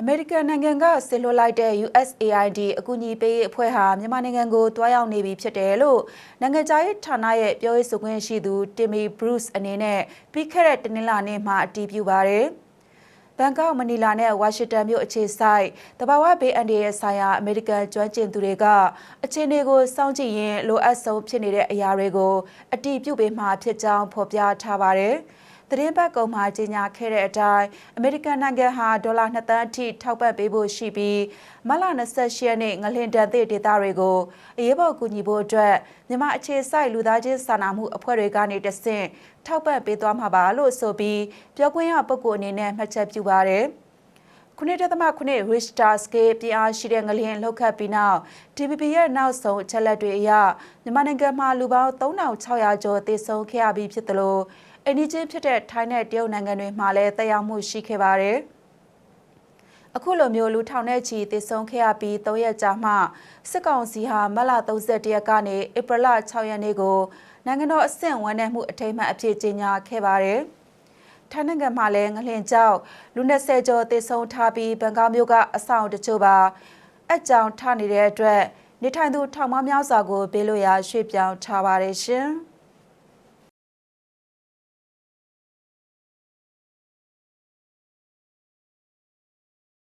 အမေရိကန်နိုင်ငံကဆင်လွှတ်လိုက်တဲ့ USAID အကူအညီပေးရေးအဖွဲ့ဟာမြန်မာနိုင်ငံကိုတွားရောက်နေပြီဖြစ်တယ်လို့နိုင်ငံခြားရေးဌာနရဲ့ပြောရေးဆိုခွင့်ရှိသူတီမီဘရုစ်အနေနဲ့ပြီးခဲ့တဲ့တနင်္လာနေ့မှာအတည်ပြုပါတယ်။ဘန်ကောက်မနီလာနဲ့ဝါရှင်တန်မြို့အခြေစိုက်တဘာဝဘေးအန်ဒီရဲ့ဆိုင်ရာအမေရိကန်ကျွမ်းကျင်သူတွေကအခြေအနေကိုစောင့်ကြည့်ရင်းလိုအပ်ဆုံးဖြစ်နေတဲ့အရာတွေကိုအတည်ပြုပေးမှဖြစ်ကြောင်းဖော်ပြထားပါတယ်။ သတင်းပတ်ကုံမှာကြေညာခဲ့တဲ့အတိုင်းအမေရိကန်နိုင်ငံဟာဒေါ်လာ2သန်းအထိထောက်ပံ့ပေးဖို့ရှိပြီးမလ28ရက်နေ့ငလင်တန်သည့်ဒေသတွေကိုအရေးပေါ်ကူညီဖို့အတွက်မြန်မာအခြေစိုက်လူသားချင်းစာနာမှုအဖွဲ့တွေကနေတဆင့်ထောက်ပံ့ပေးသွားမှာပါလို့ဆိုပြီးပြောခွင့်ရပုဂ္ဂိုလ်အနေနဲ့မှတ်ချက်ပြုပါတယ်ခုနှစ်တသမခုနှစ် Richter scale ပြအားရှိတဲ့ငလျင်လှုပ်ခတ်ပြီးနောက် TPP ရဲ့နောက်ဆုံးအချက်လက်တွေအရမြန်မာနိုင်ငံမှာလူပေါင်း3600ကျော်သေဆုံးခဲ့ရပြီးဖြစ်သလို အိန္ဒိချင်းဖြစ်တဲ့ထိုင်းနဲ့တရုတ်နိုင်ငံတွေမှာလည်းတက်ရောက်မှုရှိခဲ့ပါတယ်။အခုလိုမျိုးလူထောင်နဲ့ချီတည်ဆုံခဲ့ရပြီး၃ရက်ကြာမှစစ်ကောင်စီဟာမလ31ရက်ကနေဧပြီလ6ရက်နေ့ကိုနိုင်ငံတော်အဆင့်ဝန်ထမ်းမှုအထိမ်းအမှတ်အဖြစ်ကြေညာခဲ့ပါတယ်။ထိုင်းနိုင်ငံမှာလည်းငလျင်ကြောင့်လူ20ကျော်တည်ဆုံထားပြီးဘန်ကောက်မြို့ကအဆောင်တချို့ပါအကြောင်းထနေတဲ့အတွက်နေထိုင်သူထောင်မများစွာကိုဘေးလို့ရရွှေ့ပြောင်းထားပါတယ်ရှင်။